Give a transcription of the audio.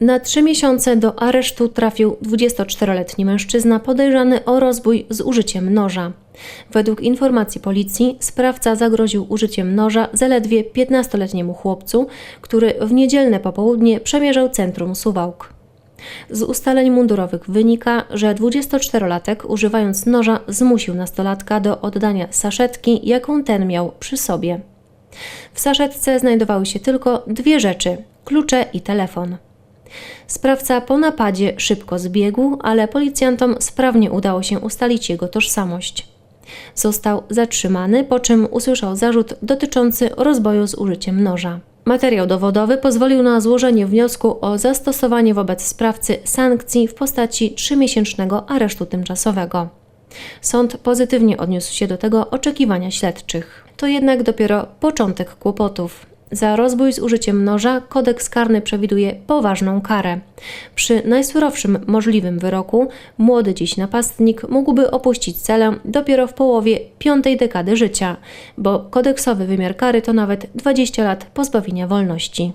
Na trzy miesiące do aresztu trafił 24-letni mężczyzna podejrzany o rozbój z użyciem noża. Według informacji policji sprawca zagroził użyciem noża zaledwie 15-letniemu chłopcu, który w niedzielne popołudnie przemierzał centrum Suwałk. Z ustaleń mundurowych wynika, że 24-latek używając noża zmusił nastolatka do oddania saszetki, jaką ten miał przy sobie. W saszetce znajdowały się tylko dwie rzeczy: klucze i telefon. Sprawca po napadzie szybko zbiegł, ale policjantom sprawnie udało się ustalić jego tożsamość. Został zatrzymany, po czym usłyszał zarzut dotyczący rozboju z użyciem noża. Materiał dowodowy pozwolił na złożenie wniosku o zastosowanie wobec sprawcy sankcji w postaci trzymiesięcznego aresztu tymczasowego. Sąd pozytywnie odniósł się do tego oczekiwania śledczych. To jednak dopiero początek kłopotów. Za rozbój z użyciem noża kodeks karny przewiduje poważną karę. Przy najsurowszym możliwym wyroku młody dziś napastnik mógłby opuścić celę dopiero w połowie piątej dekady życia, bo kodeksowy wymiar kary to nawet 20 lat pozbawienia wolności.